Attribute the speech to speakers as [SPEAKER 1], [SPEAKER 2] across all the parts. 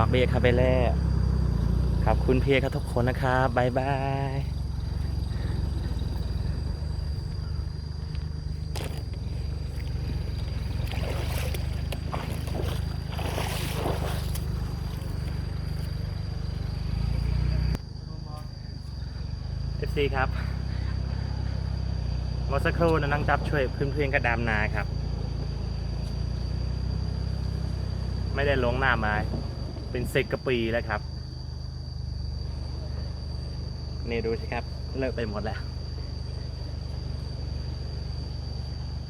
[SPEAKER 1] บอกเบียครับไปแล้วขอบคุณเพียครับทุกคนนะครับบายบายเอฟซีครับเมื่อสักครู่นะน้องจับช่วยเพื่อนๆกระดามนาครับ ไม่ได้ลงหน้ามา เป็นสิบกว่าปีแล้วครับ นี่ดูสิครับ เลิกไปหมดแล้ว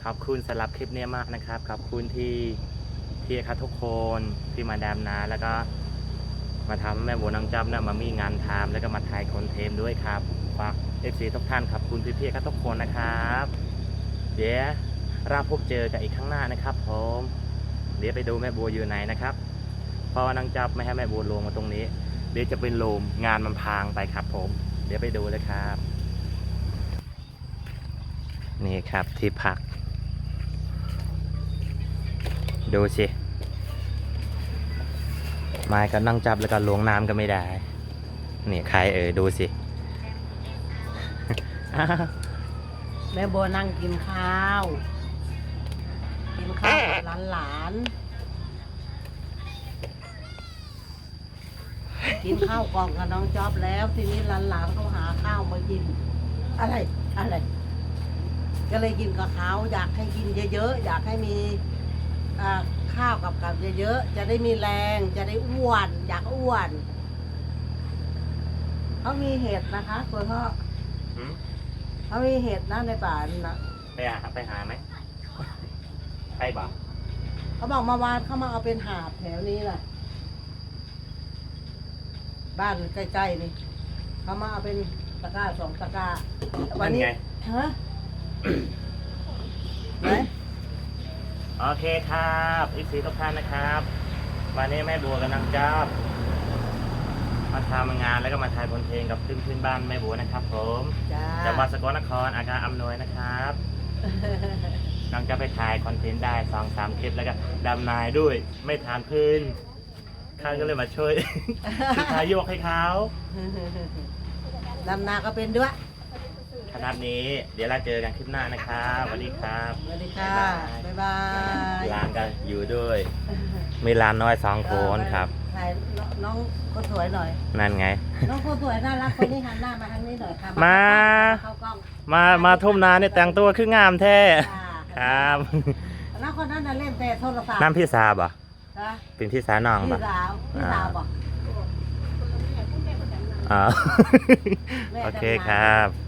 [SPEAKER 1] ขอบคุณสำหรับคลิปนี้มากนะครับ ขอบคุณที่ที่ครับทุกคนที่มาดามนาแล้วก็มาทำแม่บัวน้องจับนะมามีงานทำแล้วก็มาถ่ายคอนเทนต์ด้วยครับฝากเอฟซีทุกท่านขอบคุณพี่ๆครับทุกคนนะครับ เดี๋ยวเราพบเจอกันอีกข้งหน้านะครับผม เดี๋ยวไปดูแม่บัวอยู่ไหนนะครับ ราะว่านางจับไม่ให้แม่บัวลงมาตรงนี้ เดี๋ยวจะเป็นลมงานมันพางไปครับผม เดี๋ยวไปดูเลยครับ นี่ครับที่พัก ดูสิไม้ก็นั่งจับแล้วก็ลวงน้ำก็ไม่ได้ นี่ใครเอ่ยดูสิ
[SPEAKER 2] แม่โบวนั่งกินข้าว กินข้าวกับหลานหลานๆ กินข้าวกล่องกับน้องจ๊อบแล้ว ทีนี้หลานหลานๆเขาหาข้าวมากิน อะไรอะไร ก็เลยกินกับเขาอยากให้กินเยอะๆอยากให้มีอ่าข้าวกับกับเยอะๆจะได้มีแรงจะได้อ้วน อยากอ้วนเขามีเห็ดนะคะคุณพ่อ
[SPEAKER 1] หืม
[SPEAKER 2] เขามีเห็ดนะในป่านี่นะ
[SPEAKER 1] ไปหาไปหาไหมไปบ่า
[SPEAKER 2] เขาบอกมาวานเขามาเอาเป็นหาบแถวนี้แหละ บ้านใกล้ๆนี่เขามาเอาเป็นตะกร้าสองตะกร้าวั
[SPEAKER 1] นั่นไง
[SPEAKER 2] ฮะ ไหน
[SPEAKER 1] โอเคครับอีกสีทุกท่านนะครับ วันนี้แม่บัวกับนางจับมาทำงานแล้วก็มาถ่ายผลเพลงกับขึ้นขึ้นบ้านแม่บัวนะครับ ผม
[SPEAKER 2] จ้า
[SPEAKER 1] จังหวัดสกลนครอาการอำนวยนะครับนางจะไปถ่ายคอนเทนต์ได้สองสามคลิปแล้วก็ดำนายด้วยไม่ทานพื้น ข้าก็เลยมาช่วยสุดท้ายโยกให้เขา
[SPEAKER 2] ดำนาก็เป็นด้วย
[SPEAKER 1] ขนาดนี้ เดี๋ยวเราเจอกันคลิปหน้านะครับสวัสดีครับ
[SPEAKER 2] สวัสดีค่ะบ๊ายบาย
[SPEAKER 1] ร้านก็อยู่ด้วย มีร้านน้อยสองคนครับ
[SPEAKER 2] ถ่ายน้องคนสวยหน่อย
[SPEAKER 1] นั่นไง
[SPEAKER 2] น้องคนสวยน่ารักคนนี้หันหน้ามาทางนี้หน่อยค่ะ
[SPEAKER 1] มา
[SPEAKER 2] เข้ากล้อง
[SPEAKER 1] มามาทุ่มนาเนี่ยแต่งตัวคืองามแท้
[SPEAKER 2] ค่ะ
[SPEAKER 1] ครับ
[SPEAKER 2] แล้วคนนั้นน่ะเล่นแต่โทรศัพท์
[SPEAKER 1] น้ำพี่สาวบ่
[SPEAKER 2] ฮะ
[SPEAKER 1] เป็นพี่สาวน้อง
[SPEAKER 2] พี่
[SPEAKER 1] บ่
[SPEAKER 2] สาวพี่สาวบอก
[SPEAKER 1] อ๋อ
[SPEAKER 2] แม่
[SPEAKER 1] โอเค
[SPEAKER 2] ทำงาน
[SPEAKER 1] ครับ